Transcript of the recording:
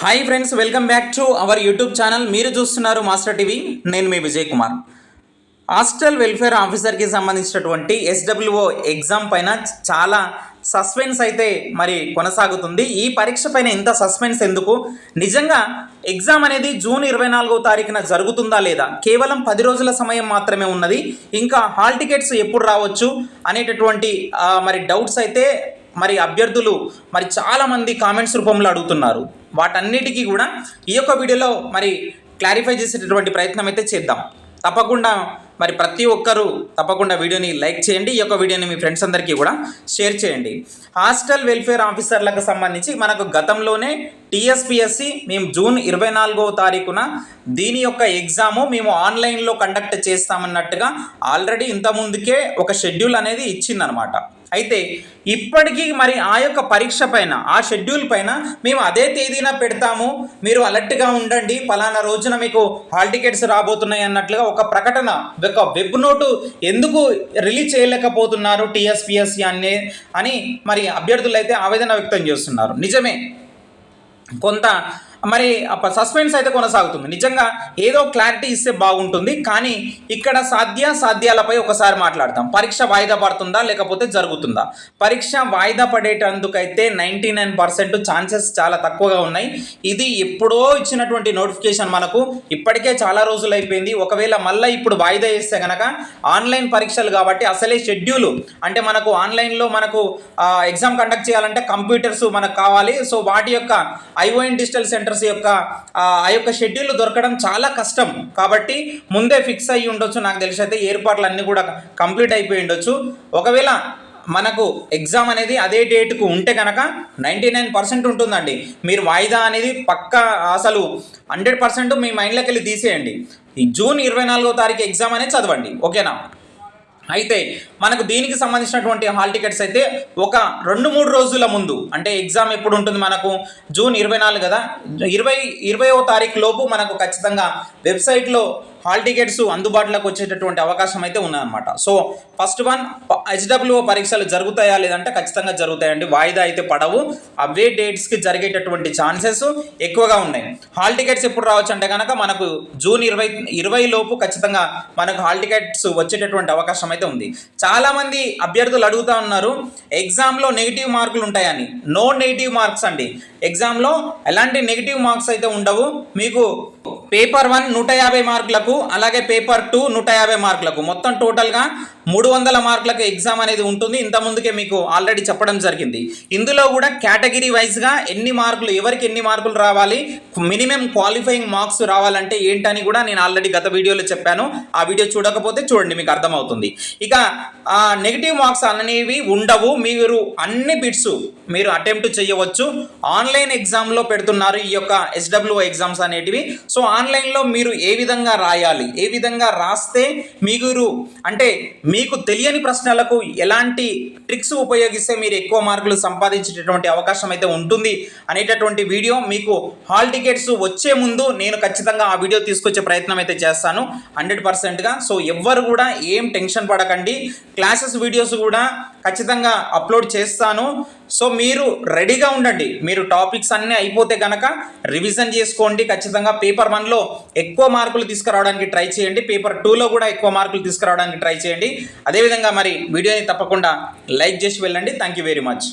Hi friends welcome back to our YouTube channel మీరు చూస్తున్నారు master TV నేను మీ విజయ్ కుమార్. హాస్టల్ వెల్ఫేర్ ఆఫీసర్కి సంబంధించినటువంటి ఎస్డబ్ల్యూఓ ఎగ్జామ్ పైన చాలా సస్పెన్స్ అయితే మరి కొనసాగుతుంది. ఈ పరీక్ష పైన ఇంత సస్పెన్స్ ఎందుకు? నిజంగా ఎగ్జామ్ అనేది జూన్ ఇరవై నాలుగో తారీఖున జరుగుతుందా లేదా? కేవలం పది రోజుల సమయం మాత్రమే ఉన్నది. ఇంకా హాల్ టికెట్స్ ఎప్పుడు రావచ్చు అనేటటువంటి మరి డౌట్స్ అయితే మరి అభ్యర్థులు మరి చాలామంది కామెంట్స్ రూపంలో అడుగుతున్నారు. వాటన్నిటికీ కూడా ఈ యొక్క వీడియోలో మరి క్లారిఫై చేసేటటువంటి ప్రయత్నం అయితే చేద్దాం. తప్పకుండా మరి ప్రతి ఒక్కరూ తప్పకుండా వీడియోని లైక్ చేయండి. ఈ యొక్క వీడియోని మీ ఫ్రెండ్స్ అందరికీ కూడా షేర్ చేయండి. హాస్టల్ వెల్ఫేర్ ఆఫీసర్లకు సంబంధించి మనకు గతంలోనే టీఎస్పిఎస్సి మేము జూన్ ఇరవై నాలుగవ తారీఖున దీని యొక్క ఎగ్జాము మేము ఆన్లైన్లో కండక్ట్ చేస్తామన్నట్టుగా ఆల్రెడీ ఇంతకుముందుకే ఒక షెడ్యూల్ అనేది ఇచ్చిందనమాట అయితే ఇప్పటికీ మరి ఆ యొక్క పరీక్ష పైన ఆ షెడ్యూల్ పైన మేము అదే తేదీన పెడతాము. మీరు అలర్ట్గా ఉండండి. ఫలానా రోజున మీకు హాల్ టికెట్స్ రాబోతున్నాయి అన్నట్లుగా ఒక ప్రకటన ఒక వెబ్ నోటు ఎందుకు రిలీజ్ చేయలేకపోతున్నారు టీఎస్పిఎస్సి అనే అని మరి అభ్యర్థులు అయితే ఆవేదన వ్యక్తం చేస్తున్నారు. నిజమే. కొంత మరి సస్పెన్స్ అయితే కొనసాగుతుంది. నిజంగా ఏదో క్లారిటీ ఇస్తే బాగుంటుంది కానీ ఇక్కడ సాధ్య సాధ్యాలపై ఒకసారి మాట్లాడతాం పరీక్ష వాయిదా పడుతుందా లేకపోతే జరుగుతుందా? పరీక్ష వాయిదా పడేటందుకైతే నైంటీ నైన్ పర్సెంట్ ఛాన్సెస్ చాలా తక్కువగా ఉన్నాయి. ఇది ఎప్పుడో ఇచ్చినటువంటి నోటిఫికేషన్ మనకు ఇప్పటికే చాలా రోజులు అయిపోయింది. ఒకవేళ మళ్ళీ ఇప్పుడు వాయిదా వేస్తే కనుక ఆన్లైన్ పరీక్షలు కాబట్టి అసలే షెడ్యూల్ అంటే మనకు ఆన్లైన్లో మనకు ఎగ్జామ్ కండక్ట్ చేయాలంటే కంప్యూటర్స్ మనకు కావాలి. సో వాటి యొక్క ఐఓఎన్ డిజిటల్ సెంటర్ సెంటర్స్ యొక్క ఆ యొక్క షెడ్యూల్ దొరకడం చాలా కష్టం. కాబట్టి ముందే ఫిక్స్ అయ్యి ఉండొచ్చు. నాకు తెలిసి అయితే ఏర్పాట్లు అన్నీ కూడా కంప్లీట్ అయిపోయి ఉండొచ్చు. ఒకవేళ మనకు ఎగ్జామ్ అనేది అదే డేట్కు ఉంటే కనుక నైంటీ నైన్ పర్సెంట్ ఉంటుందండి. మీరు వాయిదా అనేది పక్కా అసలు హండ్రెడ్ పర్సెంట్ మీ మైండ్లోకి వెళ్ళి తీసేయండి. ఈ జూన్ ఇరవై నాలుగో తారీఖు ఎగ్జామ్ అనేది చదవండి. ఓకేనా? అయితే మనకు దీనికి సంబంధించినటువంటి హాల్ టికెట్స్ అయితే ఒక రెండు మూడు రోజుల ముందు అంటే ఎగ్జామ్ ఎప్పుడు ఉంటుంది మనకు? జూన్ ఇరవై నాలుగు కదా? ఇరవై ఇరవైవ తారీఖు లోపు మనకు ఖచ్చితంగా వెబ్సైట్లో హాల్ టికెట్స్ అందుబాటులోకి వచ్చేటటువంటి అవకాశం అయితే ఉన్నదన్నమాట సో ఫస్ట్ వన్ హెచ్డబ్ల్యూఓ పరీక్షలు జరుగుతాయా లేదంటే ఖచ్చితంగా జరుగుతాయండి. వాయిదా అయితే పడవు. అవే డేట్స్కి జరిగేటటువంటి ఛాన్సెస్ ఎక్కువగా ఉన్నాయి. హాల్ టికెట్స్ ఎప్పుడు రావచ్చు అంటే కనుక మనకు జూన్ ఇరవై ఇరవై లోపు ఖచ్చితంగా మనకు హాల్ టికెట్స్ వచ్చేటటువంటి అవకాశం అయితే ఉంది. చాలామంది అభ్యర్థులు అడుగుతా ఉన్నారు ఎగ్జామ్లో నెగిటివ్ మార్కులు ఉంటాయని. నో నెగిటివ్ మార్క్స్ అండి. ఎగ్జామ్లో ఎలాంటి నెగిటివ్ మార్క్స్ అయితే ఉండవు. మీకు పేపర్ వన్ నూట యాభై మార్కులకు అలాగే పేపర్ టూ నూట యాభై మార్కులకు. మొత్తం టోటల్గా మూడు వందల మార్కులకు ఎగ్జామ్ అనేది ఉంటుంది. ఇంత ముందుకే మీకు ఆల్రెడీ చెప్పడం జరిగింది. ఇందులో కూడా కేటగిరీ వైజ్గా ఎన్ని మార్కులు ఎవరికి ఎన్ని మార్కులు రావాలి మినిమం క్వాలిఫైయింగ్ మార్క్స్ రావాలంటే ఏంటని కూడా నేను ఆల్రెడీ గత వీడియోలో చెప్పాను. ఆ వీడియో చూడకపోతే చూడండి మీకు అర్థమవుతుంది. ఇక నెగిటివ్ మార్క్స్ అనేవి ఉండవు. మీరు అన్ని బిట్స్ మీరు అటెంప్ట్ చేయవచ్చు. ఆన్లైన్ ఎగ్జామ్లో పెడుతున్నారు ఈ యొక్క ఎస్డబ్ల్యూ ఎగ్జామ్స్ అనేటివి. సో ఆన్లైన్లో మీరు ఏ విధంగా రాయాలి ఏ విధంగా రాస్తే మీరు అంటే మీకు తెలియని ప్రశ్నలకు ఎలాంటి ట్రిక్స్ ఉపయోగిస్తే మీరు ఎక్కువ మార్కులు సంపాదించేటటువంటి అవకాశం అయితే ఉంటుంది అనేటటువంటి వీడియో మీకు హాల్ టికెట్స్ వచ్చే ముందు నేను ఖచ్చితంగా ఆ వీడియో తీసుకొచ్చే ప్రయత్నం అయితే చేస్తాను. హండ్రెడ్ పర్సెంట్గా సో ఎవ్వరు కూడా ఏం టెన్షన్ పడకండి. క్లాసెస్ వీడియోస్ కూడా ఖచ్చితంగా అప్లోడ్ చేస్తాను. సో మీరు రెడీగా ఉండండి. మీరు టాపిక్స్ అన్నీ అయిపోతే కనుక రివిజన్ చేసుకోండి. ఖచ్చితంగా పేపర్ వన్లో ఎక్కువ మార్కులు తీసుకురావడానికి ట్రై చేయండి. పేపర్ టూలో కూడా ఎక్కువ మార్కులు తీసుకురావడానికి ట్రై చేయండి. అదేవిధంగా మరి వీడియోని తప్పకుండా లైక్ చేసి వెళ్ళండి. Thank you very much